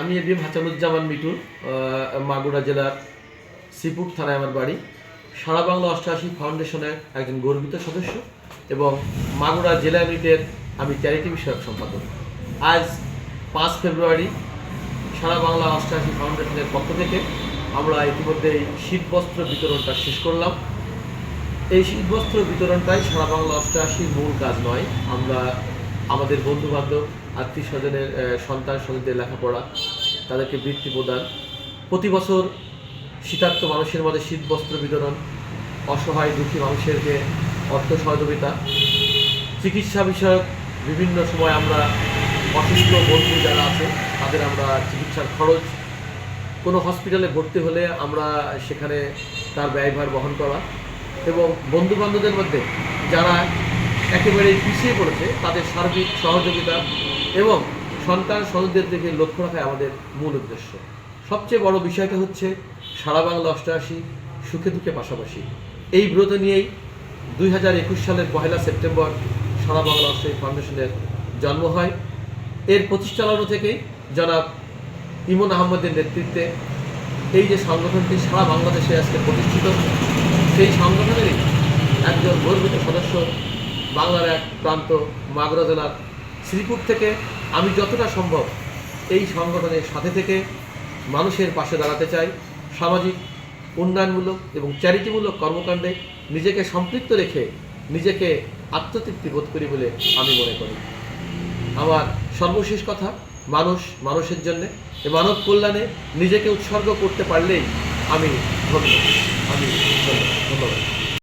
আমি A B Hasanuzzaman Mitu আহ, মাগুরা জেলার শ্রীপুর থানায় আমার বাড়ি। সারা বাংলা অষ্টআশি ফাউন্ডেশনের একজন গর্বিত সদস্য এবং মাগুরা জেলা ইউনিটের আমি চ্যারিটি বিষয়ক সম্পাদক। আজ পাঁচ ফেব্রুয়ারি সারা বাংলা অষ্টআশি ফাউন্ডেশনের পক্ষ থেকে আমরা ইতিমধ্যেই শীতবস্ত্র বিতরণটা শেষ করলাম। এই শীতবস্ত্র বিতরণটাই সারা বাংলা অষ্টআশির মূল কাজ নয়। আমরা আমাদের বন্ধু বান্ধব আত্মীয় স্বজনের সন্তান সন্তানদের লেখাপড়া, তাদেরকে বৃত্তি প্রদান। প্রতি বছর শীতার্ত মানুষের মধ্যে শীতবস্ত্র বিতরণ, অসহায় দুঃখী মানুষেরকে অর্থ সহযোগিতা। চিকিৎসা বিষয়ক বিভিন্ন সময় আমরা অসুস্থ বন্ধু যারা আছে, তাদের আমরা চিকিৎসার খরচ, কোনো হসপিটালে ভর্তি হলে আমরা সেখানে তার ব্যয়ভার বহন করা। এবং বন্ধু বান্ধবদের মধ্যে যারা একেবারে পিছিয়ে পড়েছে তাদের সার্বিক সহযোগিতা এবং সন্তান সনদের দিকে লক্ষ্য রাখাই আমাদের মূল উদ্দেশ্য। সবচেয়ে বড় বিষয়টা হচ্ছে সারা বাংলা অষ্টআশি, সুখে দুঃখে পাশাপাশি। এই ব্রত নিয়েই দুই হাজার একুশ সালের পহেলা সেপ্টেম্বর সারা বাংলা অষ্টআশি ফাউন্ডেশনের জন্ম হয়। এর প্রতিষ্ঠালগ্ন থেকেই জনাব ইমন আহমদের নেতৃত্বে এই যে সংগঠনটি সারা বাংলাদেশে আজকে প্রতিষ্ঠিত, সেই সংগঠনেরই একজন গর্বিত সদস্য বাংলার এক প্রান্ত, মাগুরা জেলার শ্রীপুর থেকে আমি যতটা সম্ভব এই সংগঠনের সাথে থেকে মানুষের পাশে দাঁড়াতে চাই। সামাজিক, উন্নয়নমূলক এবং চ্যারিটিমূলক কর্মকাণ্ডে নিজেকে সম্পৃক্ত রেখে নিজেকে আত্মতৃপ্তি বোধ করি বলে আমি মনে করি। আমার সর্বশেষ কথা, মানুষ মানুষের জন্য মানব কল্যাণে নিজেকে উৎসর্গ করতে পারলেই আমি ধন্য। আমি ধন্য। ধন্যবাদ।